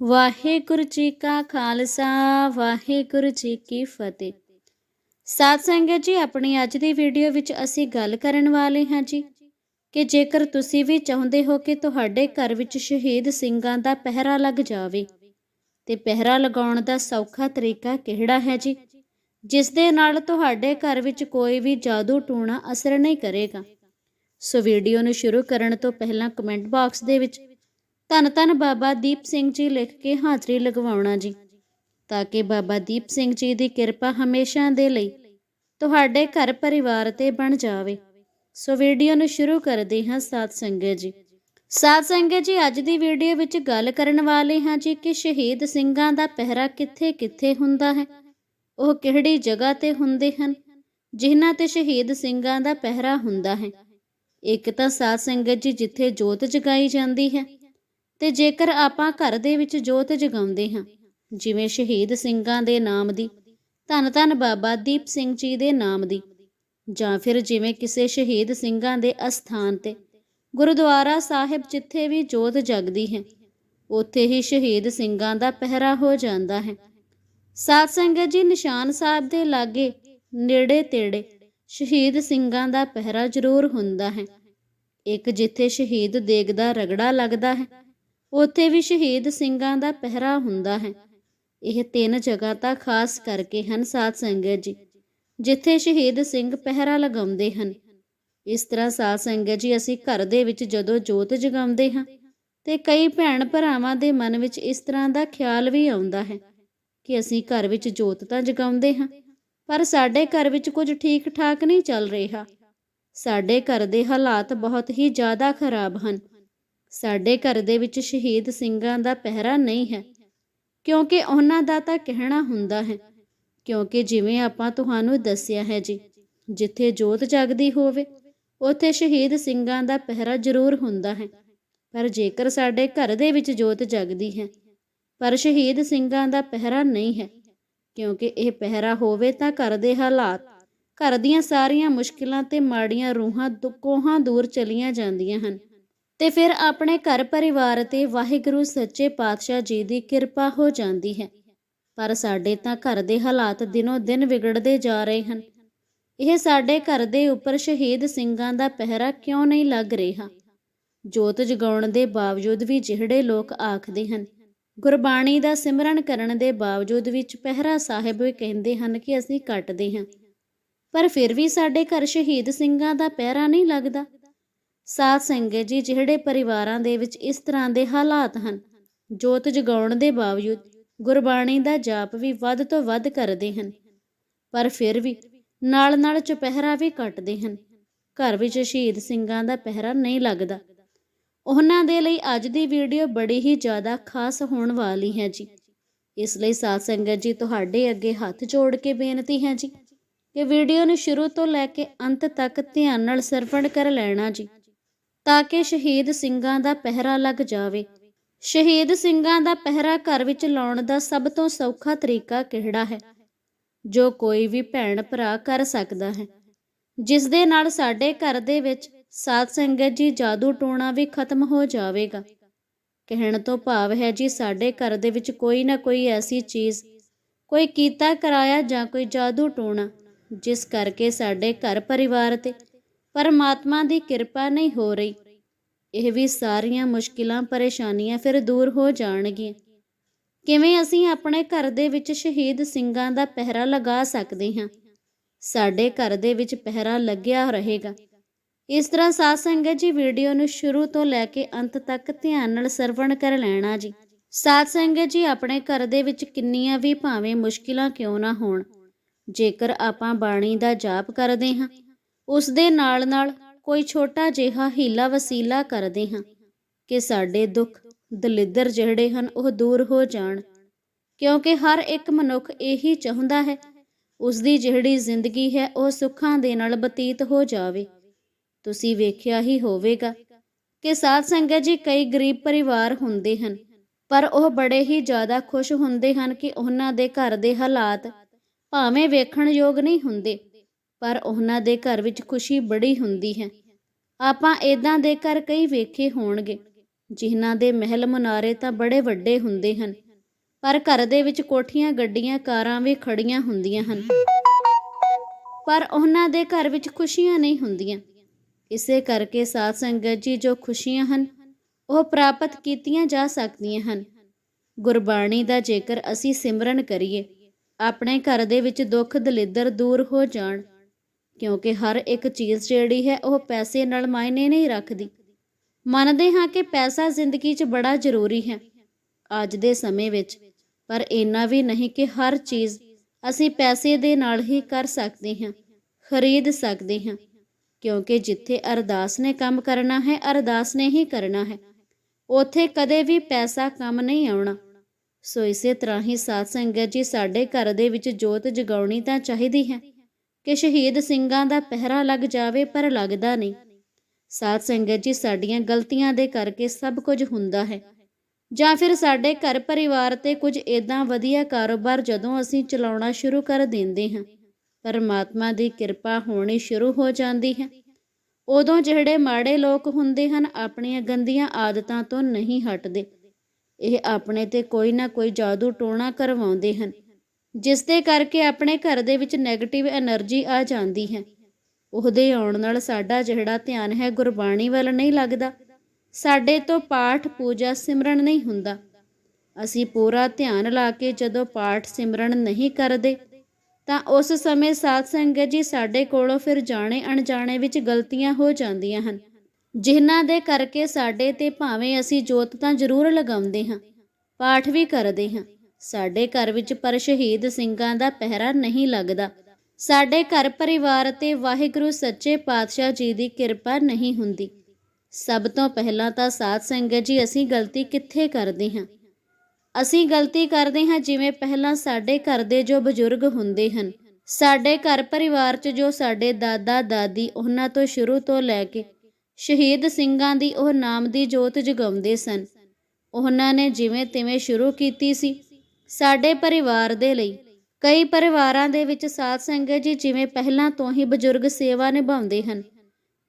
ਵਾਹਿਗੁਰੂ ਜੀ ਕਾ ਖਾਲਸਾ, ਵਾਹਿਗੁਰੂ ਜੀ ਕੀ ਫਤਿਹ। ਸਾਧ ਸੰਗਤ ਜੀ, ਆਪਣੀ ਅੱਜ ਦੀ ਵੀਡੀਓ ਵਿੱਚ ਅਸੀਂ ਗੱਲ ਕਰਨ ਵਾਲੇ ਹਾਂ ਜੀ ਕਿ ਜੇਕਰ ਤੁਸੀਂ ਵੀ ਚਾਹੁੰਦੇ ਹੋ ਕਿ ਤੁਹਾਡੇ ਘਰ ਵਿੱਚ ਸ਼ਹੀਦ ਸਿੰਘਾਂ ਦਾ ਪਹਿਰਾ ਲੱਗ ਜਾਵੇ, ਤੇ ਪਹਿਰਾ ਲਗਾਉਣ ਦਾ ਸੌਖਾ ਤਰੀਕਾ ਕਿਹੜਾ ਹੈ ਜੀ? ਜਿਸ ਦੇ ਨਾਲ ਤੁਹਾਡੇ ਘਰ ਵਿੱਚ ਕੋਈ ਵੀ ਜਾਦੂ ਟੂਣਾ ਅਸਰ ਨਹੀਂ ਕਰੇਗਾ। ਸੋ ਵੀਡੀਓ ਨੂੰ ਸ਼ੁਰੂ ਕਰਨ ਤੋਂ ਪਹਿਲਾਂ ਕਮੈਂਟ ਬਾਕਸ ਦੇ ਵਿੱਚ ਧੰਨ ਧੰਨ ਬਾਬਾ ਦੀਪ ਸਿੰਘ ਜੀ ਲਿਖ ਕੇ ਹਾਜ਼ਰੀ ਲਗਵਾਉਣਾ ਜੀ। ਤਾਂ ਕਿ ਬਾਬਾ ਦੀਪ ਸਿੰਘ ਜੀ ਦੀ ਕਿਰਪਾ ਹਮੇਸ਼ਾ ਦੇ ਲਈ ਤੁਹਾਡੇ ਘਰ ਪਰਿਵਾਰ ਤੇ ਬਣ ਜਾਵੇ। ਸੋ ਵੀਡੀਓ ਨੂੰ ਸ਼ੁਰੂ ਕਰਦੇ ਹਾਂ ਸਾਧ ਸੰਗਤ ਜੀ। ਸਾਧ ਸੰਗਤ ਜੀ, ਅੱਜ ਦੀ ਵੀਡੀਓ ਵਿੱਚ ਗੱਲ ਕਰਨ ਵਾਲੇ ਹਾਂ ਜੀ ਕਿ ਸ਼ਹੀਦ ਸਿੰਘਾਂ ਦਾ ਪਹਿਰਾ ਕਿੱਥੇ-ਕਿੱਥੇ ਹੁੰਦਾ ਹੈ। ਉਹ ਕਿਹੜੀ ਜਗ੍ਹਾ ਤੇ ਹੁੰਦੇ ਹਨ, ਜਿਨ੍ਹਾਂ ਤੇ ਸ਼ਹੀਦ ਸਿੰਘਾਂ ਦਾ ਪਹਿਰਾ ਹੁੰਦਾ ਹੈ। ਇੱਕ ਤਾਂ ਸਾਧ ਸੰਗਤ ਜੀ, ਜਿੱਥੇ ਜੋਤ ਜਗਾਈ ਜਾਂਦੀ ਹੈ। ਤੇ ਜੇਕਰ ਆਪਾਂ ਘਰ ਦੇ ਵਿੱਚ ਜੋਤ ਜਗਾਉਂਦੇ ਹਾਂ, ਜਿਵੇਂ ਸ਼ਹੀਦ ਸਿੰਘਾਂ ਦੇ ਨਾਮ ਦੀ, ਧੰਨ ਧੰਨ ਬਾਬਾ ਦੀਪ ਸਿੰਘ ਜੀ ਦੇ ਨਾਮ ਦੀ, ਜਾਂ ਫਿਰ ਜਿਵੇਂ ਕਿਸੇ ਸ਼ਹੀਦ ਸਿੰਘਾਂ ਦੇ ਅਸਥਾਨ ਤੇ, ਗੁਰਦੁਆਰਾ ਸਾਹਿਬ ਜਿੱਥੇ ਵੀ ਜੋਤ ਜਗਦੀ ਹੈ, ਉੱਥੇ ਹੀ ਸ਼ਹੀਦ ਸਿੰਘਾਂ ਦਾ ਪਹਿਰਾ ਹੋ ਜਾਂਦਾ ਹੈ। ਸਾਧ ਸੰਗਤ ਜੀ, ਨਿਸ਼ਾਨ ਸਾਹਿਬ ਦੇ ਲਾਗੇ ਨੇੜੇ ਤੇੜੇ ਸ਼ਹੀਦ ਸਿੰਘਾਂ ਦਾ ਪਹਿਰਾ ਜ਼ਰੂਰ ਹੁੰਦਾ ਹੈ। ਇੱਕ ਜਿੱਥੇ ਸ਼ਹੀਦ ਦੇਗ ਦਾ ਰਗੜਾ ਲੱਗਦਾ ਹੈ ਉੱਥੇ ਵੀ ਸ਼ਹੀਦ ਸਿੰਘਾਂ ਦਾ ਪਹਿਰਾ ਹੁੰਦਾ ਹੈ। ਇਹ ਤਿੰਨ ਜਗ੍ਹਾ ਤਾਂ ਖਾਸ ਕਰਕੇ ਹਨ ਸਾਧ ਸੰਗਤ ਜੀ, ਜਿੱਥੇ ਸ਼ਹੀਦ ਸਿੰਘ ਪਹਿਰਾ ਲਗਾਉਂਦੇ ਹਨ। ਇਸ ਤਰ੍ਹਾਂ ਸਾਧ ਸੰਗਤ ਜੀ ਅਸੀਂ ਘਰ ਦੇ ਵਿੱਚ ਜਦੋਂ ਜੋਤ ਜਗਾਉਂਦੇ ਹਾਂ ਤੇ ਕਈ ਭੈਣ ਭਰਾਵਾਂ ਦੇ ਮਨ ਵਿੱਚ ਇਸ ਤਰ੍ਹਾਂ ਦਾ ਖਿਆਲ ਵੀ ਆਉਂਦਾ ਹੈ ਕਿ ਅਸੀਂ ਘਰ ਵਿੱਚ ਜੋਤ ਤਾਂ ਜਗਾਉਂਦੇ ਹਾਂ, ਪਰ ਸਾਡੇ ਘਰ ਵਿੱਚ ਕੁਝ ਠੀਕ ਠਾਕ ਨਹੀਂ ਚੱਲ ਰਿਹਾ। ਸਾਡੇ ਘਰ ਦੇ ਹਾਲਾਤ ਬਹੁਤ ਹੀ ਜ਼ਿਆਦਾ ਖਰਾਬ ਹਨ। ਸਾਡੇ ਘਰ ਦੇ ਵਿੱਚ ਸ਼ਹੀਦ ਸਿੰਘਾਂ ਦਾ ਪਹਿਰਾ ਨਹੀਂ ਹੈ, ਕਿਉਂਕਿ ਉਹਨਾਂ ਦਾ ਤਾਂ ਕਹਿਣਾ ਹੁੰਦਾ ਹੈ, ਕਿਉਂਕਿ ਜਿਵੇਂ ਆਪਾਂ ਤੁਹਾਨੂੰ ਦੱਸਿਆ ਹੈ ਜੀ, ਜਿੱਥੇ ਜੋਤ ਜਗਦੀ ਹੋਵੇ, ਉੱਥੇ ਸ਼ਹੀਦ ਸਿੰਘਾਂ ਦਾ ਪਹਿਰਾ ਜ਼ਰੂਰ ਹੁੰਦਾ ਹੈ। ਪਰ ਜੇਕਰ ਸਾਡੇ ਘਰ ਦੇ ਵਿੱਚ ਜੋਤ ਜਗਦੀ ਹੈ, ਪਰ ਸ਼ਹੀਦ ਸਿੰਘਾਂ ਦਾ ਪਹਿਰਾ ਨਹੀਂ ਹੈ, ਕਿਉਂਕਿ ਇਹ ਪਹਿਰਾ ਹੋਵੇ ਤਾਂ ਘਰ ਦੇ ਹਾਲਾਤ, ਘਰ ਦੀਆਂ ਸਾਰੀਆਂ ਮੁਸ਼ਕਿਲਾਂ ਤੇ ਮਾੜੀਆਂ ਰੂਹਾਂ ਦੁਕੋਹਾਂ ਦੂਰ ਚਲੀਆਂ ਜਾਂਦੀਆਂ ਹਨ। ਤੇ ਫਿਰ ਆਪਣੇ ਘਰ ਪਰਿਵਾਰ ਤੇ ਵਾਹਿਗੁਰੂ ਸੱਚੇ ਪਾਤਸ਼ਾਹ ਜੀ ਦੀ ਕਿਰਪਾ ਹੋ ਜਾਂਦੀ ਹੈ। ਪਰ ਸਾਡੇ ਤਾਂ ਘਰ ਦੇ ਹਾਲਾਤ ਦਿਨੋ ਦਿਨ ਵਿਗੜਦੇ ਜਾ ਰਹੇ ਹਨ। ਇਹ ਸਾਡੇ ਘਰ ਦੇ ਉੱਪਰ ਸ਼ਹੀਦ ਸਿੰਘਾਂ ਦਾ ਪਹਿਰਾ ਕਿਉਂ ਨਹੀਂ ਲੱਗ ਰਿਹਾ? ਜੋਤ ਜਗਾਉਣ ਦੇ ਬਾਵਜੂਦ ਵੀ ਜਿਹੜੇ ਲੋਕ ਆਖਦੇ ਹਨ, ਗੁਰਬਾਣੀ ਦਾ ਸਿਮਰਨ ਕਰਨ ਦੇ ਬਾਵਜੂਦ ਵਿੱਚ ਪਹਿਰਾ ਸਾਹਿਬ ਕਹਿੰਦੇ ਹਨ ਕਿ ਅਸੀਂ ਕੱਟਦੇ ਹਾਂ। ਪਰ ਫਿਰ ਵੀ ਸਾਡੇ ਘਰ ਸ਼ਹੀਦ ਸਿੰਘਾਂ ਦਾ ਪਹਿਰਾ ਨਹੀਂ ਲੱਗਦਾ। ਸਾਧ ਸੰਗਤ ਜੀ, ਜਿਹੜੇ ਪਰਿਵਾਰਾਂ ਦੇ ਵਿੱਚ ਇਸ ਤਰ੍ਹਾਂ ਦੇ ਹਾਲਾਤ ਹਨ, ਜੋਤ ਜਗਾਉਣ ਦੇ ਬਾਵਜੂਦ ਗੁਰਬਾਣੀ ਦਾ ਜਾਪ ਵੀ ਵੱਧ ਤੋਂ ਵੱਧ ਕਰਦੇ ਹਨ, ਪਰ ਫਿਰ ਵੀ ਨਾਲ-ਨਾਲ ਚੁਪਹਿਰਾ ਵੀ ਕੱਟਦੇ ਹਨ, ਘਰ ਵਿੱਚ ਸ਼ਹੀਦ ਸਿੰਘਾਂ ਦਾ ਪਹਿਰਾ ਨਹੀਂ ਲੱਗਦਾ। ਉਹਨਾਂ ਦੇ ਲਈ ਅੱਜ ਦੀ ਵੀਡੀਓ ਬੜੀ ਹੀ ਜ਼ਿਆਦਾ ਖਾਸ ਹੋਣ ਵਾਲੀ ਹੈ ਜੀ। ਇਸ ਲਈ ਸਾਧ ਸੰਗਤ ਜੀ, ਤੁਹਾਡੇ ਅੱਗੇ ਹੱਥ ਜੋੜ ਕੇ ਬੇਨਤੀ ਹੈ ਜੀ ਕਿ ਵੀਡੀਓ ਨੂੰ ਸ਼ੁਰੂ ਤੋਂ ਲੈ ਕੇ ਅੰਤ ਤੱਕ ਧਿਆਨ ਨਾਲ ਸਰਵਣ ਕਰ ਲੈਣਾ ਜੀ। ਤਾਂ ਕਿ ਸ਼ਹੀਦ ਸਿੰਘਾਂ ਦਾ ਪਹਿਰਾ ਲੱਗ ਜਾਵੇ। ਸ਼ਹੀਦ ਸਿੰਘਾਂ ਦਾ ਪਹਿਰਾ ਘਰ ਵਿੱਚ ਲਾਉਣ ਦਾ ਸਭ ਤੋਂ ਸੌਖਾ ਤਰੀਕਾ ਕਿਹੜਾ ਹੈ? ਜੋ ਕੋਈ ਵੀ ਭੈਣ ਭਰਾ ਕਰ ਸਕਦਾ ਹੈ। ਜਿਸ ਦੇ ਨਾਲ ਸਾਡੇ ਘਰ ਦੇ ਵਿੱਚ ਸਾਧ ਸੰਗਤ ਜੀ ਜਾਦੂ ਟੋਣਾ ਵੀ ਖਤਮ ਹੋ ਜਾਵੇਗਾ। ਕਹਿਣ ਤੋਂ ਭਾਵ ਹੈ ਜੀ ਸਾਡੇ ਘਰ ਦੇ ਵਿੱਚ ਕੋਈ ਨਾ ਕੋਈ ਐਸੀ ਚੀਜ਼, ਕੋਈ ਕੀਤਾ ਕਰਾਇਆ ਜਾਂ ਕੋਈ ਜਾਦੂ ਟੋਣਾ, ਜਿਸ ਕਰਕੇ ਸਾਡੇ ਘਰ ਪਰਿਵਾਰ ਤੇ ਪਰਮਾਤਮਾ ਦੀ ਕਿਰਪਾ ਨਹੀਂ ਹੋ ਰਹੀ। ਇਹ ਵੀ ਸਾਰੀਆਂ ਮੁਸ਼ਕਿਲਾਂ, ਪਰੇਸ਼ਾਨੀਆਂ ਫਿਰ ਦੂਰ ਹੋ ਜਾਣਗੀਆਂ। ਕਿਵੇਂ ਅਸੀਂ ਆਪਣੇ ਘਰ ਦੇ ਵਿੱਚ ਸ਼ਹੀਦ ਸਿੰਘਾਂ ਦਾ ਪਹਿਰਾ ਲਗਾ ਸਕਦੇ ਹਾਂ? ਸਾਡੇ ਘਰ ਦੇ ਵਿੱਚ ਪਹਿਰਾ ਲੱਗਿਆ ਰਹੇਗਾ। ਇਸ ਤਰ੍ਹਾਂ ਸਾਧ ਸੰਗਤ ਜੀ ਵੀਡੀਓ ਨੂੰ ਸ਼ੁਰੂ ਤੋਂ ਲੈ ਕੇ ਅੰਤ ਤੱਕ ਧਿਆਨ ਨਾਲ ਸਰਵਣ ਕਰ ਲੈਣਾ ਜੀ। ਸਾਧ ਸੰਗਤ ਜੀ, ਆਪਣੇ ਘਰ ਦੇ ਵਿੱਚ ਕਿੰਨੀਆਂ ਵੀ ਭਾਵੇਂ ਮੁਸ਼ਕਿਲਾਂ ਕਿਉਂ ਨਾ ਹੋਣ, ਜੇਕਰ ਆਪਾਂ ਬਾਣੀ ਦਾ ਜਾਪ ਕਰਦੇ ਹਾਂ ਉਸ ਦੇ ਨਾਲ ਨਾਲ ਕੋਈ ਛੋਟਾ ਜਿਹਾ ਹੀਲਾ ਵਸੀਲਾ ਕਰਦੇ ਹਾਂ ਕਿ ਸਾਡੇ ਦੁੱਖ ਦਲਿੱਦਰ ਜਿਹੜੇ ਹਨ ਉਹ ਦੂਰ ਹੋ ਜਾਣ। ਕਿਉਂਕਿ ਹਰ ਇੱਕ ਮਨੁੱਖ ਇਹੀ ਚਾਹੁੰਦਾ ਹੈ ਉਸ ਦੀ ਜਿਹੜੀ ਜ਼ਿੰਦਗੀ ਹੈ ਉਹ ਸੁੱਖਾਂ ਦੇ ਨਾਲ ਬਤੀਤ ਹੋ ਜਾਵੇ। ਤੁਸੀਂ ਵੇਖਿਆ ਹੀ ਹੋਵੇਗਾ ਕਿ ਸਾਧ ਸੰਗਤ ਜੀ ਕਈ ਗਰੀਬ ਪਰਿਵਾਰ ਹੁੰਦੇ ਹਨ, ਪਰ ਉਹ ਬੜੇ ਹੀ ਜ਼ਿਆਦਾ ਖੁਸ਼ ਹੁੰਦੇ ਹਨ ਕਿ ਉਹਨਾਂ ਦੇ ਘਰ ਦੇ ਹਾਲਾਤ ਭਾਵੇਂ ਵੇਖਣ ਯੋਗ ਨਹੀਂ ਹੁੰਦੇ। ਪਰ ਉਹਨਾਂ ਦੇ ਘਰ ਵਿੱਚ ਖੁਸ਼ੀ ਬੜੀ ਹੁੰਦੀ ਹੈ। ਆਪਾਂ ਇਦਾਂ ਦੇ ਘਰ ਕਈ ਵੇਖੇ ਹੋਣਗੇ, ਜਿਨ੍ਹਾਂ ਦੇ ਮਹਿਲ ਮੁਨਾਰੇ ਤਾਂ ਬੜੇ ਵੱਡੇ ਹੁੰਦੇ ਹਨ, ਪਰ ਘਰ ਦੇ ਵਿੱਚ ਕੋਠੀਆਂ, ਗੱਡੀਆਂ, ਕਾਰਾਂ ਵੀ ਖੜੀਆਂ ਹੁੰਦੀਆਂ ਹਨ। ਪਰ ਉਹਨਾਂ ਦੇ ਘਰ ਵਿੱਚ ਖੁਸ਼ੀਆਂ ਨਹੀਂ ਹੁੰਦੀਆਂ। ਇਸੇ ਕਰਕੇ ਸਾਧ ਸੰਗਤ ਜੀ ਜੋ ਖੁਸ਼ੀਆਂ ਹਨ, ਉਹ ਪ੍ਰਾਪਤ ਕੀਤੀਆਂ ਜਾ ਸਕਦੀਆਂ ਹਨ। ਗੁਰਬਾਣੀ ਦਾ ਜੇਕਰ ਅਸੀਂ ਸਿਮਰਨ ਕਰੀਏ, ਆਪਣੇ ਘਰ ਦੇ ਵਿੱਚ ਦੁੱਖ ਦਲਿੱਦਰ ਦੂਰ ਹੋ ਜਾਣ ਕਿਉਂਕਿ ਹਰ ਇੱਕ ਚੀਜ਼ ਜਿਹੜੀ ਹੈ ਉਹ ਪੈਸੇ ਨਾਲ ਮਾਇਨੇ ਨਹੀਂ ਰੱਖਦੀ। ਮੰਨਦੇ ਹਾਂ ਕਿ ਪੈਸਾ ਜ਼ਿੰਦਗੀ 'ਚ ਬੜਾ ਜ਼ਰੂਰੀ ਹੈ ਅੱਜ ਦੇ ਸਮੇਂ ਵਿੱਚ, ਪਰ ਇੰਨਾ ਵੀ ਨਹੀਂ ਕਿ ਹਰ ਚੀਜ਼ ਅਸੀਂ ਪੈਸੇ ਦੇ ਨਾਲ ਹੀ ਕਰ ਸਕਦੇ ਹਾਂ, ਖਰੀਦ ਸਕਦੇ ਹਾਂ, ਕਿਉਂਕਿ ਜਿੱਥੇ ਅਰਦਾਸ ਨੇ ਕੰਮ ਕਰਨਾ ਹੈ, ਅਰਦਾਸ ਨੇ ਹੀ ਕਰਨਾ ਹੈ। ਉਥੇ ਕਦੇ ਵੀ ਪੈਸਾ ਕੰਮ ਨਹੀਂ ਆਉਣਾ। ਸੋ ਇਸੇ ਤਰ੍ਹਾਂ ਹੀ ਸਾਧ ਸੰਗਤ ਜੀ ਸਾਡੇ ਘਰ ਦੇ ਵਿੱਚ ਜੋਤ ਜਗਾਉਣੀ ਤਾਂ ਚਾਹੀਦੀ ਹੈ। ਕਿ ਸ਼ਹੀਦ ਸਿੰਘਾਂ ਦਾ ਪਹਿਰਾ ਲੱਗ ਜਾਵੇ ਪਰ ਲੱਗਦਾ ਨਹੀਂ। ਸਾਧ ਸੰਗਤ ਜੀ, ਸਾਡੀਆਂ ਗਲਤੀਆਂ ਦੇ ਕਰਕੇ ਸਭ ਕੁਝ ਹੁੰਦਾ ਹੈ। ਜਾਂ ਫਿਰ ਸਾਡੇ ਘਰ ਪਰਿਵਾਰ ਤੇ ਕੁਝ ਇਦਾਂ ਵਧੀਆ ਕਾਰੋਬਾਰ ਜਦੋਂ ਅਸੀਂ ਚਲਾਉਣਾ ਸ਼ੁਰੂ ਕਰ ਦਿੰਦੇ ਹਾਂ, ਪਰਮਾਤਮਾ ਦੀ ਕਿਰਪਾ ਹੋਣੀ ਸ਼ੁਰੂ ਹੋ ਜਾਂਦੀ ਹੈ। ਉਦੋਂ ਜਿਹੜੇ ਮਾੜੇ ਲੋਕ ਹੁੰਦੇ ਹਨ, ਆਪਣੀਆਂ ਗੰਦੀਆਂ ਆਦਤਾਂ ਤੋਂ ਨਹੀਂ ਹਟਦੇ। ਇਹ ਆਪਣੇ ਤੇ ਕੋਈ ਨਾ ਕੋਈ ਜਾਦੂ ਟੋਣਾ ਕਰਵਾਉਂਦੇ ਹਨ। ਜਿਸ ਦੇ ਕਰਕੇ ਆਪਣੇ ਘਰ ਦੇ ਵਿੱਚ ਨੈਗੇਟਿਵ એનર્ਜੀ ਆ ਜਾਂਦੀ ਹੈ। ਉਹਦੇ ਆਉਣ ਨਾਲ ਸਾਡਾ ਜਿਹੜਾ ਧਿਆਨ ਹੈ ਗੁਰਬਾਣੀ ਵੱਲ ਨਹੀਂ ਲੱਗਦਾ। ਸਾਡੇ ਤੋਂ ਪਾਠ ਪੂਜਾ ਸਿਮਰਨ ਨਹੀਂ ਹੁੰਦਾ। ਅਸੀਂ ਪੂਰਾ ਧਿਆਨ ਲਾ ਕੇ ਜਦੋਂ ਪਾਠ ਸਿਮਰਨ ਨਹੀਂ ਕਰਦੇ, ਤਾਂ ਉਸ ਸਮੇਂ ਸਾਧ ਸੰਗਤ ਜੀ ਸਾਡੇ ਕੋਲੋਂ ਫਿਰ ਜਾਣੇ ਅਣਜਾਣੇ ਵਿੱਚ ਗਲਤੀਆਂ ਹੋ ਜਾਂਦੀਆਂ ਹਨ। ਜਿਨ੍ਹਾਂ ਦੇ ਕਰਕੇ ਸਾਡੇ ਤੇ ਭਾਵੇਂ ਅਸੀਂ ਜੋਤ ਤਾਂ ਜ਼ਰੂਰ ਲਗਾਉਂਦੇ ਹਾਂ, ਪਾਠ ਵੀ ਕਰਦੇ ਹਾਂ। ਸਾਡੇ ਘਰ ਵਿੱਚ ਪਰ ਸ਼ਹੀਦ ਸਿੰਘਾਂ ਦਾ ਪਹਿਰਾ ਨਹੀਂ ਲੱਗਦਾ। ਸਾਡੇ ਘਰ ਪਰਿਵਾਰ ਤੇ ਵਾਹਿਗੁਰੂ ਸੱਚੇ ਪਾਤਸ਼ਾਹ ਜੀ ਦੀ ਕਿਰਪਾ ਨਹੀਂ ਹੁੰਦੀ। ਸਭ ਤੋਂ ਪਹਿਲਾਂ ਤਾਂ ਸਾਧ ਸੰਗਤ ਜੀ, ਅਸੀਂ ਗਲਤੀ ਕਿੱਥੇ ਕਰਦੇ ਹਾਂ? ਅਸੀਂ ਗਲਤੀ ਕਰਦੇ ਹਾਂ ਜਿਵੇਂ ਪਹਿਲਾਂ ਸਾਡੇ ਘਰ ਦੇ ਜੋ ਬਜ਼ੁਰਗ ਹੁੰਦੇ ਹਨ। ਸਾਡੇ ਘਰ ਪਰਿਵਾਰ 'ਚ ਜੋ ਸਾਡੇ ਦਾਦਾ, ਦਾਦੀ ਉਹਨਾਂ ਤੋਂ ਸ਼ੁਰੂ ਤੋਂ ਲੈ ਕੇ ਸ਼ਹੀਦ ਸਿੰਘਾਂ ਦੀ ਉਹ ਨਾਮ ਦੀ ਜੋਤ ਜਗਾਉਂਦੇ ਸਨ। ਉਹਨਾਂ ਨੇ ਜਿਵੇਂ ਤਿਵੇਂ ਸ਼ੁਰੂ ਕੀਤੀ ਸੀ। ਸਾਡੇ ਪਰਿਵਾਰ ਦੇ ਲਈ। ਕਈ ਪਰਿਵਾਰਾਂ ਦੇ ਵਿੱਚ ਸਾਧ ਸੰਗਤ ਜੀ ਜਿਵੇਂ ਪਹਿਲਾਂ ਤੋਂ ਹੀ ਬਜ਼ੁਰਗ ਸੇਵਾ ਨਿਭਾਉਂਦੇ ਹਨ,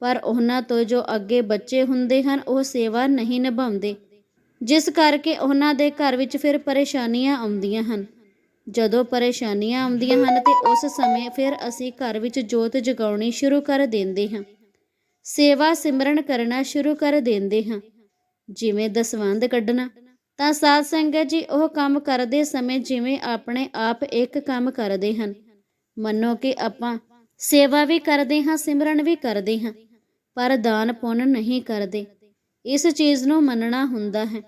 ਪਰ ਉਹਨਾਂ ਤੋਂ ਜੋ ਅੱਗੇ ਬੱਚੇ ਹੁੰਦੇ ਹਨ, ਉਹ ਸੇਵਾ ਨਹੀਂ ਨਿਭਾਉਂਦੇ। ਜਿਸ ਕਰਕੇ ਉਹਨਾਂ ਦੇ ਘਰ ਵਿੱਚ ਫਿਰ ਪਰੇਸ਼ਾਨੀਆਂ ਆਉਂਦੀਆਂ ਹਨ। ਜਦੋਂ ਪਰੇਸ਼ਾਨੀਆਂ ਆਉਂਦੀਆਂ ਹਨ ਤੇ ਉਸ ਸਮੇਂ ਫਿਰ ਅਸੀਂ ਘਰ ਵਿੱਚ ਜੋਤ ਜਗਾਉਣੀ ਸ਼ੁਰੂ ਕਰ ਦਿੰਦੇ ਹਾਂ। ਸੇਵਾ ਸਿਮਰਨ ਕਰਨਾ ਸ਼ੁਰੂ ਕਰ ਦਿੰਦੇ ਹਾਂ। ਜਿਵੇਂ ਦਸਵੰਧ ਕੱਢਣਾ ਤਾਂ ਸਾਧ ਸੰਗਤ ਜੀ, ਉਹ ਕੰਮ ਕਰਦੇ ਸਮੇਂ ਜਿਵੇਂ ਆਪਣੇ ਆਪ ਇੱਕ ਕੰਮ ਕਰਦੇ ਹਨ। ਮੰਨੋ ਕਿ ਆਪਾਂ ਸੇਵਾ ਵੀ ਕਰਦੇ ਹਾਂ, ਸਿਮਰਨ ਵੀ ਕਰਦੇ ਹਾਂ, ਪਰ ਦਾਨ ਪੁੰਨ ਨਹੀਂ ਕਰਦੇ। ਇਸ ਚੀਜ਼ ਨੂੰ ਮੰਨਣਾ ਹੁੰਦਾ ਹੈ।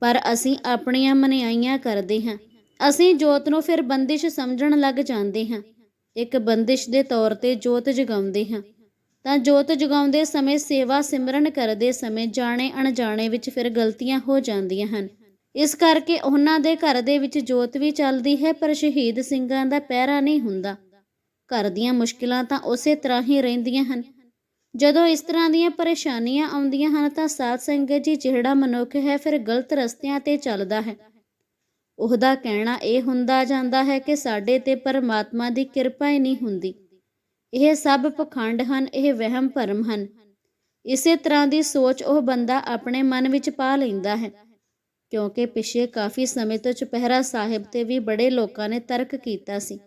ਪਰ ਅਸੀਂ ਆਪਣੀਆਂ ਮਨਿਆਈਆਂ ਕਰਦੇ ਹਾਂ। ਅਸੀਂ ਜੋਤ ਨੂੰ ਫਿਰ ਬੰਦਿਸ਼ ਸਮਝਣ ਲੱਗ ਜਾਂਦੇ ਹਾਂ। ਇੱਕ ਬੰਦਿਸ਼ ਦੇ ਤੌਰ ਤੇ ਜੋਤ ਜਗਾਉਂਦੇ ਹਾਂ। ਤਾਂ ਜੋਤ ਜਗਾਉਂਦੇ ਸਮੇਂ ਸੇਵਾ ਸਿਮਰਨ ਕਰਦੇ ਸਮੇਂ ਜਾਣੇ ਅਣਜਾਣੇ ਵਿੱਚ ਫਿਰ ਗਲਤੀਆਂ ਹੋ ਜਾਂਦੀਆਂ ਹਨ। ਇਸ ਕਰਕੇ ਉਹਨਾਂ ਦੇ ਘਰ ਦੇ ਵਿੱਚ ਜੋਤ ਵੀ ਚੱਲਦੀ ਹੈ, ਪਰ ਸ਼ਹੀਦ ਸਿੰਘਾਂ ਦਾ ਪਹਿਰਾ ਨਹੀਂ ਹੁੰਦਾ। ਘਰ ਦੀਆਂ ਮੁਸ਼ਕਿਲਾਂ ਤਾਂ ਉਸੇ ਤਰ੍ਹਾਂ ਹੀ ਰਹਿੰਦੀਆਂ ਹਨ। ਜਦੋਂ ਇਸ ਤਰ੍ਹਾਂ ਦੀਆਂ ਪਰੇਸ਼ਾਨੀਆਂ ਆਉਂਦੀਆਂ ਹਨ, ਤਾਂ ਸਾਧ ਸੰਗਤ ਜੀ ਜਿਹੜਾ ਮਨੁੱਖ ਹੈ, ਫਿਰ ਗਲਤ ਰਸਤਿਆਂ ਤੇ ਚੱਲਦਾ ਹੈ। ਉਹਦਾ ਕਹਿਣਾ ਇਹ ਹੁੰਦਾ ਜਾਂਦਾ ਹੈ ਕਿ ਸਾਡੇ ਤੇ ਪਰਮਾਤਮਾ ਦੀ ਕਿਰਪਾ ਹੀ ਨਹੀਂ ਹੁੰਦੀ। ਇਹ ਸਭ ਪਖੰਡ ਹਨ, ਇਹ ਵਹਿਮ ਭਰਮ ਹਨ। ਇਸੇ ਤਰ੍ਹਾਂ ਦੀ ਸੋਚ ਉਹ ਬੰਦਾ ਆਪਣੇ ਮਨ ਵਿੱਚ ਪਾ ਲੈਂਦਾ ਹੈ, ਕਿਉਂਕਿ ਪਿਛੇ ਕਾਫੀ ਸਮੇਂ ਤੋਂ ਚੁਪਹਿਰਾ ਸਾਹਿਬ ਤੇ ਵੀ ਬੜੇ ਲੋਕਾਂ ਨੇ ਤਰਕ ਕੀਤਾ ਸੀ।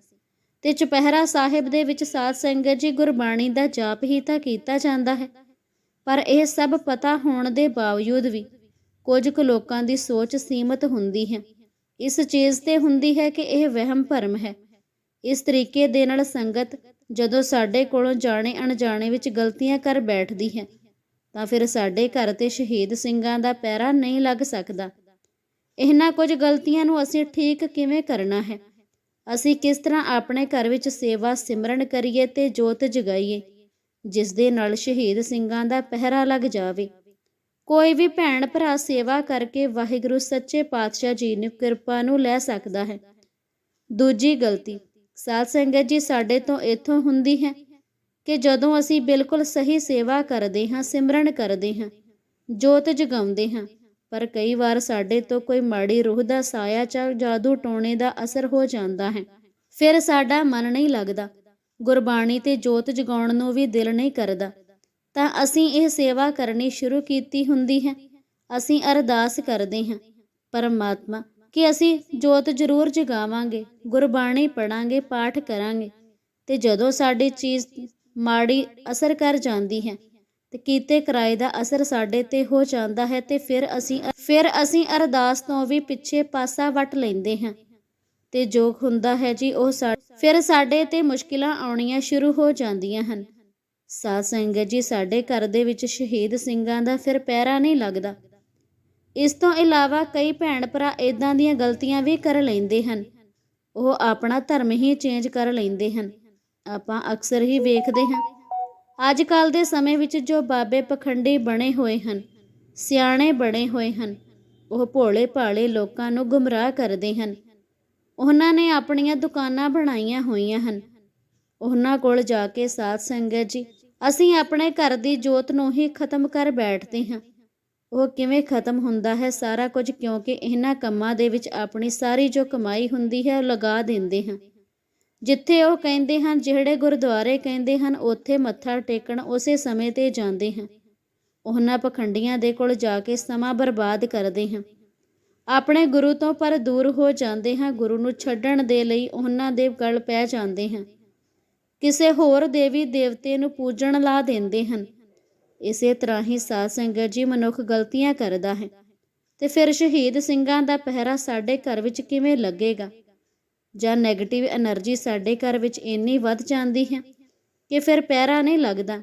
ਤੇ ਚੁਪਹਿਰਾ ਸਾਹਿਬ ਦੇ ਵਿੱਚ ਸਾਧ ਸੰਗਤ ਜੀ ਗੁਰਬਾਣੀ ਦਾ ਜਾਪ ਹੀ ਤਾਂ ਕੀਤਾ ਜਾਂਦਾ ਹੈ, ਪਰ ਇਹ ਸਭ ਪਤਾ ਹੋਣ ਦੇ ਬਾਵਜੂਦ ਵੀ ਕੁਝ ਕੁ ਲੋਕਾਂ ਦੀ ਸੋਚ ਸੀਮਤ ਹੁੰਦੀ ਹੈ। ਇਸ ਚੀਜ਼ ਤੇ ਹੁੰਦੀ ਹੈ ਕਿ ਇਹ ਵਹਿਮ ਭਰਮ ਹੈ। ਇਸ ਤਰੀਕੇ ਦੇ ਨਾਲ ਸੰਗਤ ਜਦੋਂ ਸਾਡੇ ਕੋਲੋਂ ਜਾਣੇ ਅਣਜਾਣੇ ਵਿੱਚ ਗਲਤੀਆਂ ਕਰ ਬੈਠਦੀ ਹੈ, ਤਾਂ ਫਿਰ ਸਾਡੇ ਘਰ ਤੇ ਸ਼ਹੀਦ ਸਿੰਘਾਂ ਦਾ ਪਹਿਰਾ ਨਹੀਂ ਲੱਗ ਸਕਦਾ। ਇਹਨਾਂ ਕੁਝ ਗਲਤੀਆਂ ਨੂੰ ਅਸੀਂ ਠੀਕ ਕਿਵੇਂ ਕਰਨਾ ਹੈ? ਅਸੀਂ ਕਿਸ ਤਰ੍ਹਾਂ ਆਪਣੇ ਘਰ ਵਿੱਚ ਸੇਵਾ ਸਿਮਰਨ ਕਰੀਏ ਤੇ ਜੋਤ ਜਗਾਈਏ, ਜਿਸ ਦੇ ਨਾਲ ਸ਼ਹੀਦ ਸਿੰਘਾਂ ਦਾ ਪਹਿਰਾ ਲੱਗ ਜਾਵੇ? ਕੋਈ ਵੀ ਭੈਣ ਭਰਾ ਸੇਵਾ ਕਰਕੇ ਵਾਹਿਗੁਰੂ ਸੱਚੇ ਪਾਤਸ਼ਾਹ ਜੀ ਦੀ ਕਿਰਪਾ ਨੂੰ ਲੈ ਸਕਦਾ ਹੈ। ਦੂਜੀ ਗਲਤੀ ਸਾਧ ਸੰਗਤ ਜੀ ਸਾਡੇ ਤੋਂ ਇੱਥੋਂ ਹੁੰਦੀ ਹੈ ਕਿ ਜਦੋਂ ਅਸੀਂ ਬਿਲਕੁਲ ਸਹੀ ਸੇਵਾ ਕਰਦੇ ਹਾਂ, ਸਿਮਰਨ ਕਰਦੇ ਹਾਂ, ਜੋਤ ਜਗਾਉਂਦੇ ਹਾਂ, ਪਰ ਕਈ ਵਾਰ ਸਾਡੇ ਤੋਂ ਕੋਈ ਮਾੜੀ ਰੂਹ ਦਾ ਸਾਇਆ ਜਾਂ ਜਾਦੂ ਟੋਣੇ ਦਾ ਅਸਰ ਹੋ ਜਾਂਦਾ ਹੈ। ਫਿਰ ਸਾਡਾ ਮਨ ਨਹੀਂ ਲੱਗਦਾ, ਗੁਰਬਾਣੀ ਤੇ ਜੋਤ ਜਗਾਉਣ ਨੂੰ ਵੀ ਦਿਲ ਨਹੀਂ ਕਰਦਾ। ਤਾਂ ਅਸੀਂ ਇਹ ਸੇਵਾ ਕਰਨੀ ਸ਼ੁਰੂ ਕੀਤੀ ਹੁੰਦੀ ਹੈ। ਅਸੀਂ ਅਰਦਾਸ ਕਰਦੇ ਹਾਂ, ਪਰਮਾਤਮਾ ਕਿ ਅਸੀਂ ਜੋਤ ਜ਼ਰੂਰ ਜਗਾਵਾਂਗੇ, ਗੁਰਬਾਣੀ ਪੜਾਂਗੇ ਪਾਠ ਕਰਾਂਗੇ। ਤੇ ਜਦੋਂ ਸਾਡੀ ਚੀਜ਼ ਮਾੜੀ ਅਸਰ ਕਰ ਜਾਂਦੀ ਹੈ, ਤੇ ਕੀਤੇ ਕਿਰਾਏ ਦਾ ਅਸਰ ਸਾਡੇ ਤੇ ਹੋ ਜਾਂਦਾ ਹੈ ਤੇ ਫਿਰ ਅਸੀਂ ਫਿਰ ਅਸੀਂ ਅਰਦਾਸ ਤੋਂ ਵੀ ਪਿੱਛੇ ਪਾਸਾ ਵੱਟ ਲੈਂਦੇ ਹਾਂ। ਤੇ ਜੋ ਹੁੰਦਾ ਹੈ ਜੀ ਉਹ ਸਾ- ਫਿਰ ਸਾਡੇ ਤੇ ਮੁਸ਼ਕਿਲਾਂ ਆਉਣੀਆਂ ਸ਼ੁਰੂ ਹੋ ਜਾਂਦੀਆਂ ਹਨ। ਸਾਧ ਸੰਗਤ ਜੀ, ਸਾਡੇ ਘਰ ਦੇ ਵਿੱਚ ਸ਼ਹੀਦ ਸਿੰਘਾਂ ਦਾ ਫਿਰ ਪਹਿਰਾ ਨਹੀਂ ਲੱਗਦਾ। ਇਸ ਤੋਂ ਇਲਾਵਾ ਕਈ ਭੈਣ ਭਰਾ ਇਦਾਂ ਦੀਆਂ ਗਲਤੀਆਂ ਵੀ ਕਰ ਲੈਂਦੇ ਹਨ। ਉਹ ਆਪਣਾ ਧਰਮ ਹੀ ਚੇਂਜ ਕਰ ਲੈਂਦੇ ਹਨ। ਆਪਾਂ ਅਕਸਰ ਹੀ ਵੇਖਦੇ ਹਾਂ। ਅੱਜ ਕੱਲ ਦੇ ਸਮੇਂ ਵਿੱਚ ਜੋ ਬਾਬੇ ਪਖੰਡੀ ਬਣੇ ਹੋਏ ਹਨ, ਸਿਆਣੇ ਬਣੇ ਹੋਏ ਹਨ, ਉਹ ਭੋਲੇ ਭਾਲੇ ਲੋਕਾਂ ਨੂੰ ਗੁੰਮਰਾਹ ਕਰਦੇ ਹਨ। ਉਹਨਾਂ ਨੇ ਆਪਣੀਆਂ ਦੁਕਾਨਾਂ ਬਣਾਈਆਂ ਹੋਈਆਂ ਹਨ। ਉਹਨਾਂ ਕੋਲ ਜਾ ਕੇ ਸਾਧ ਸੰਗਤ ਜੀ, ਅਸੀਂ ਆਪਣੇ ਘਰ ਦੀ ਜੋਤ ਨੂੰ ਹੀ ਖਤਮ ਕਰ ਬੈਠਦੇ ਹਾਂ। ਉਹ ਕਿਵੇਂ ਖਤਮ ਹੁੰਦਾ ਹੈ ਸਾਰਾ ਕੁਝ ਕਿਉਂਕਿ ਇਹਨਾਂ ਕੰਮਾਂ ਦੇ ਵਿੱਚ ਆਪਣੀ ਸਾਰੀ ਜੋ ਕਮਾਈ ਹੁੰਦੀ ਹੈ ਉਹ ਲਗਾ ਦਿੰਦੇ ਹਾਂ। ਜਿੱਥੇ ਉਹ ਕਹਿੰਦੇ ਹਨ, ਜਿਹੜੇ ਗੁਰਦੁਆਰੇ ਕਹਿੰਦੇ ਹਨ, ਉੱਥੇ ਮੱਥਾ ਟੇਕਣ ਉਸੇ ਸਮੇਂ ਤੇ ਜਾਂਦੇ ਹਾਂ। ਉਹਨਾਂ ਪਖੰਡੀਆਂ ਦੇ ਕੋਲ ਜਾ ਕੇ ਸਮਾਂ ਬਰਬਾਦ ਕਰਦੇ ਹਾਂ। ਆਪਣੇ ਗੁਰੂ ਤੋਂ ਪਰ ਦੂਰ ਹੋ ਜਾਂਦੇ ਹਾਂ, ਗੁਰੂ ਨੂੰ ਛੱਡਣ ਦੇ ਲਈ ਉਹਨਾਂ ਦੇ ਗਲ ਪੈ ਜਾਂਦੇ ਹਾਂ। ਕਿਸੇ ਹੋਰ ਦੇਵੀ ਦੇਵਤੇ ਨੂੰ ਪੂਜਣ ਲਾ ਦਿੰਦੇ ਹਨ। ਇਸੇ ਤਰ੍ਹਾਂ ਹੀ ਸਾਧ ਸੰਗਤ ਜੀ ਮਨੁੱਖ ਗਲਤੀਆਂ ਕਰਦਾ ਹੈ। ਤੇ ਫਿਰ ਸ਼ਹੀਦ ਸਿੰਘਾਂ ਦਾ ਪਹਿਰਾ ਸਾਡੇ ਘਰ ਵਿੱਚ ਕਿਵੇਂ ਲੱਗੇਗਾ? ਜਾਂ ਨੈਗੇਟਿਵ એનર્ਜੀ ਸਾਡੇ ਘਰ ਵਿੱਚ ਇੰਨੀ ਵੱਧ ਜਾਂਦੀ ਹੈ ਕਿ ਫਿਰ ਪਹਿਰਾ ਨਹੀਂ ਲੱਗਦਾ?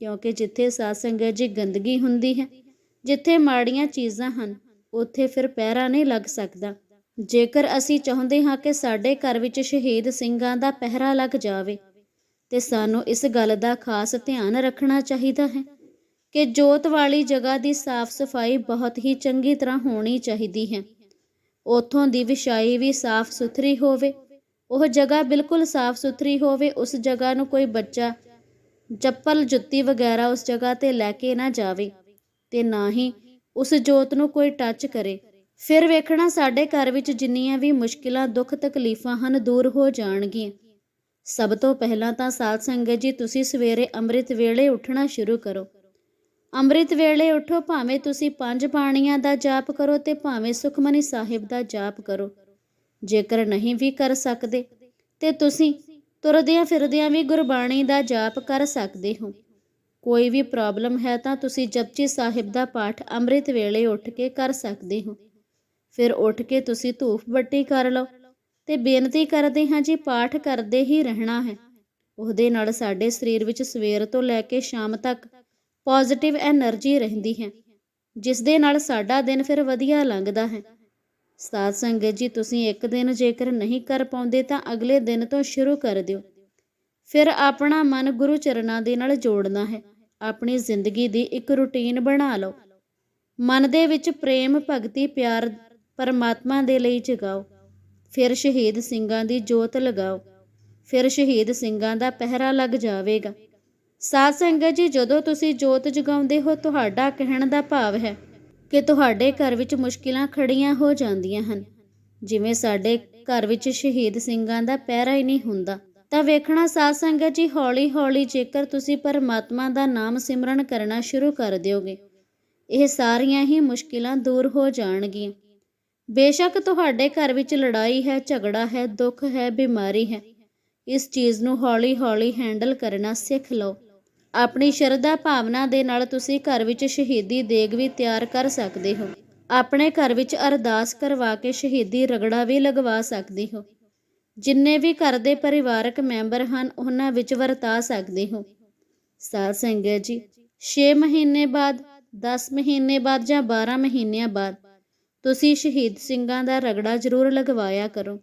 ਕਿਉਂਕਿ ਜਿੱਥੇ ਸਾਧ ਸੰਗਤ ਜੀ ਗੰਦਗੀ ਹੁੰਦੀ ਹੈ, ਜਿੱਥੇ ਮਾੜੀਆਂ ਚੀਜ਼ਾਂ ਹਨ, ਉੱਥੇ ਫਿਰ ਪਹਿਰਾ ਨਹੀਂ ਲੱਗ ਸਕਦਾ। ਜੇਕਰ ਅਸੀਂ ਚਾਹੁੰਦੇ ਹਾਂ ਕਿ ਸਾਡੇ ਘਰ ਵਿੱਚ ਸ਼ਹੀਦ ਸਿੰਘਾਂ ਦਾ ਪਹਿਰਾ ਲੱਗ ਜਾਵੇ, ਤੇ ਸਾਨੂੰ ਇਸ ਗੱਲ ਦਾ ਖਾਸ ਧਿਆਨ ਰੱਖਣਾ ਚਾਹੀਦਾ ਹੈ। ਕਿ ਜੋਤ ਵਾਲੀ ਜਗ੍ਹਾ ਦੀ ਸਾਫ਼ ਸਫ਼ਾਈ ਬਹੁਤ ਹੀ ਚੰਗੀ ਤਰ੍ਹਾਂ ਹੋਣੀ ਚਾਹੀਦੀ ਹੈ। ਉਥੋਂ ਦੀ ਵਿਛਾਈ ਵੀ ਸਾਫ਼ ਸੁਥਰੀ ਹੋਵੇ, ਉਹ ਜਗ੍ਹਾ ਬਿਲਕੁਲ ਸਾਫ਼ ਸੁਥਰੀ ਹੋਵੇ, ਉਸ ਜਗ੍ਹਾ ਨੂੰ ਕੋਈ ਬੱਚਾ ਚੱਪਲ, ਜੁੱਤੀ ਵਗੈਰਾ ਉਸ ਜਗ੍ਹਾ ਤੇ ਲੈ ਕੇ ਨਾ ਜਾਵੇ ਤੇ ਨਾ ਹੀ ਉਸ ਜੋਤ ਨੂੰ ਕੋਈ ਟੱਚ ਕਰੇ। ਫਿਰ ਵੇਖਣਾ ਸਾਡੇ ਘਰ ਵਿੱਚ ਜਿੰਨੀਆਂ ਵੀ ਮੁਸ਼ਕਿਲਾਂ, ਦੁੱਖ, ਤਕਲੀਫਾਂ ਹਨ, ਦੂਰ ਹੋ ਜਾਣਗੀਆਂ। ਸਭ ਤੋਂ ਪਹਿਲਾਂ ਤਾਂ ਸਾਧ ਸੰਗਤ ਜੀ, ਤੁਸੀਂ ਸਵੇਰੇ ਅੰਮ੍ਰਿਤ ਵੇਲੇ ਉੱਠਣਾ ਸ਼ੁਰੂ ਕਰੋ। ਅੰਮ੍ਰਿਤ ਵੇਲੇ ਉਠੋ, ਭਾਵੇਂ ਤੁਸੀਂ ਪੰਜ ਬਾਣੀਆਂ ਦਾ ਜਾਪ ਕਰੋ ਤੇ ਭਾਵੇਂ ਸੁਖਮਨੀ ਸਾਹਿਬ ਦਾ ਜਾਪ ਕਰੋ। ਜੇਕਰ ਨਹੀਂ ਵੀ ਕਰ ਸਕਦੇ, ਤੇ ਤੁਸੀਂ ਤੁਰਦਿਆਂ ਫਿਰਦਿਆਂ ਵੀ ਗੁਰਬਾਣੀ ਦਾ ਜਾਪ ਕਰ ਸਕਦੇ ਹੋ। ਕੋਈ ਵੀ ਪ੍ਰੋਬਲਮ ਹੈ ਤਾਂ ਤੁਸੀਂ ਜਪਜੀ ਸਾਹਿਬ ਦਾ ਪਾਠ ਅੰਮ੍ਰਿਤ ਵੇਲੇ ਉੱਠ ਕੇ ਕਰ ਸਕਦੇ ਹੋ। ਫਿਰ ਉੱਠ ਕੇ ਤੁਸੀਂ ਧੂਫ ਬੱਤੀ ਕਰ ਲਓ ਤੇ ਬੇਨਤੀ ਕਰਦੇ ਹਾਂ ਜੀ, ਪਾਠ ਕਰਦੇ ਹੀ ਰਹਿਣਾ ਹੈ। ਉਹਦੇ ਨਾਲ ਸਾਡੇ ਸਰੀਰ ਵਿੱਚ ਸਵੇਰ ਤੋਂ ਲੈ ਕੇ ਸ਼ਾਮ ਤੱਕ ਪੋਜ਼ਿਟਿਵ એનર્ਜੀ ਰਹਿੰਦੀ ਹੈ। ਜਿਸ ਦੇ ਨਾਲ ਸਾਡਾ ਦਿਨ ਫਿਰ ਵਧੀਆ ਲੰਘਦਾ ਹੈ। ਸਾਧ ਸੰਗਤ ਜੀ, ਤੁਸੀਂ ਇੱਕ ਦਿਨ ਜੇਕਰ ਨਹੀਂ ਕਰ ਪਾਉਂਦੇ ਤਾਂ ਅਗਲੇ ਦਿਨ ਤੋਂ ਸ਼ੁਰੂ ਕਰ ਦਿਓ। ਫਿਰ ਆਪਣਾ ਮਨ ਗੁਰੂ ਚਰਨਾਂ ਦੇ ਨਾਲ ਜੋੜਨਾ ਹੈ। ਆਪਣੀ ਜ਼ਿੰਦਗੀ ਦੀ ਇੱਕ ਰੁਟੀਨ ਬਣਾ ਲਓ। ਮਨ ਦੇ ਵਿੱਚ ਪ੍ਰੇਮ, ਭਗਤੀ, ਪਿਆਰ ਪਰਮਾਤਮਾ ਦੇ ਲਈ ਜਗਾਓ। ਫਿਰ ਸ਼ਹੀਦ ਸਿੰਘਾਂ ਦੀ ਜੋਤ ਲਗਾਓ। ਫਿਰ ਸ਼ਹੀਦ ਸਿੰਘਾਂ ਦਾ ਪਹਿਰਾ ਲੱਗ ਜਾਵੇਗਾ। ਸਾਧ ਸੰਗਤ ਜੀ, ਜਦੋਂ ਤੁਸੀਂ ਜੋਤ ਜਗਾਉਂਦੇ ਹੋ, ਤੁਹਾਡਾ ਕਹਿਣ ਦਾ ਭਾਵ ਹੈ ਕਿ ਤੁਹਾਡੇ ਘਰ ਵਿੱਚ ਮੁਸ਼ਕਿਲਾਂ ਖੜੀਆਂ ਹੋ ਜਾਂਦੀਆਂ ਹਨ। ਜਿਵੇਂ ਸਾਡੇ ਘਰ ਵਿੱਚ ਸ਼ਹੀਦ ਸਿੰਘਾਂ ਦਾ ਪਹਿਰਾ ਹੀ ਨਹੀਂ ਹੁੰਦਾ, ਤਾਂ ਵੇਖਣਾ ਸਾਧ ਸੰਗਤ ਜੀ, ਹੌਲੀ-ਹੌਲੀ ਜੇਕਰ ਤੁਸੀਂ ਪਰਮਾਤਮਾ ਦਾ ਨਾਮ ਸਿਮਰਨ ਕਰਨਾ ਸ਼ੁਰੂ ਕਰ ਦਿਓਗੇ, ਇਹ ਸਾਰੀਆਂ ਹੀ ਮੁਸ਼ਕਿਲਾਂ ਦੂਰ ਹੋ ਜਾਣਗੀਆਂ। ਬੇਸ਼ੱਕ ਤੁਹਾਡੇ ਘਰ ਵਿੱਚ ਲੜਾਈ ਹੈ, ਝਗੜਾ ਹੈ, ਦੁੱਖ ਹੈ, ਬਿਮਾਰੀ ਹੈ, ਇਸ ਚੀਜ਼ ਨੂੰ ਹੌਲੀ-ਹੌਲੀ ਹੈਂਡਲ ਕਰਨਾ ਸਿੱਖ ਲਓ। ਆਪਣੀ ਸ਼ਰਧਾ ਭਾਵਨਾ ਦੇ ਨਾਲ ਤੁਸੀਂ ਘਰ ਵਿੱਚ ਸ਼ਹੀਦੀ ਦੇਗ ਵੀ ਤਿਆਰ ਕਰ ਸਕਦੇ ਹੋ। ਆਪਣੇ ਘਰ ਵਿੱਚ ਅਰਦਾਸ ਕਰਵਾ ਕੇ ਸ਼ਹੀਦੀ ਰਗੜਾ ਵੀ ਲਗਵਾ ਸਕਦੇ ਹੋ। ਜਿੰਨੇ ਵੀ ਘਰ ਦੇ ਪਰਿਵਾਰਕ ਮੈਂਬਰ ਹਨ, ਉਹਨਾਂ ਵਿੱਚ ਵਰਤਾ ਸਕਦੇ ਹੋ। ਸਾਧ ਸੰਗਤ ਜੀ 6 ਮਹੀਨੇ ਬਾਅਦ 10 ਮਹੀਨੇ ਬਾਅਦ ਜਾਂ 12 ਮਹੀਨਿਆਂ ਬਾਅਦ ਤੁਸੀਂ ਸ਼ਹੀਦ ਸਿੰਘਾਂ ਦਾ ਰਗੜਾ ਜ਼ਰੂਰ ਲਗਵਾਇਆ ਕਰੋ।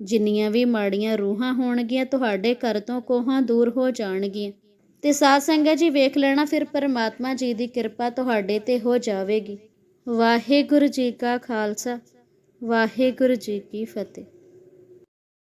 ਜਿੰਨੀਆਂ ਵੀ ਮਾੜੀਆਂ ਰੂਹਾਂ ਹੋਣਗੀਆਂ, ਤੁਹਾਡੇ ਘਰ ਤੋਂ ਕੋਹਾਂ ਦੂਰ ਹੋ ਜਾਣਗੀਆਂ। ਤੇ ਸਾਧ ਸੰਗਤ ਜੀ ਵੇਖ ਲੈਣਾ, ਫਿਰ ਪਰਮਾਤਮਾ ਜੀ ਦੀ ਕਿਰਪਾ ਤੁਹਾਡੇ ਤੇ ਹੋ ਜਾਵੇਗੀ। ਵਾਹਿਗੁਰੂ ਜੀ ਕਾ ਖਾਲਸਾ, ਵਾਹਿਗੁਰੂ ਜੀ ਕੀ ਫਤਿਹ।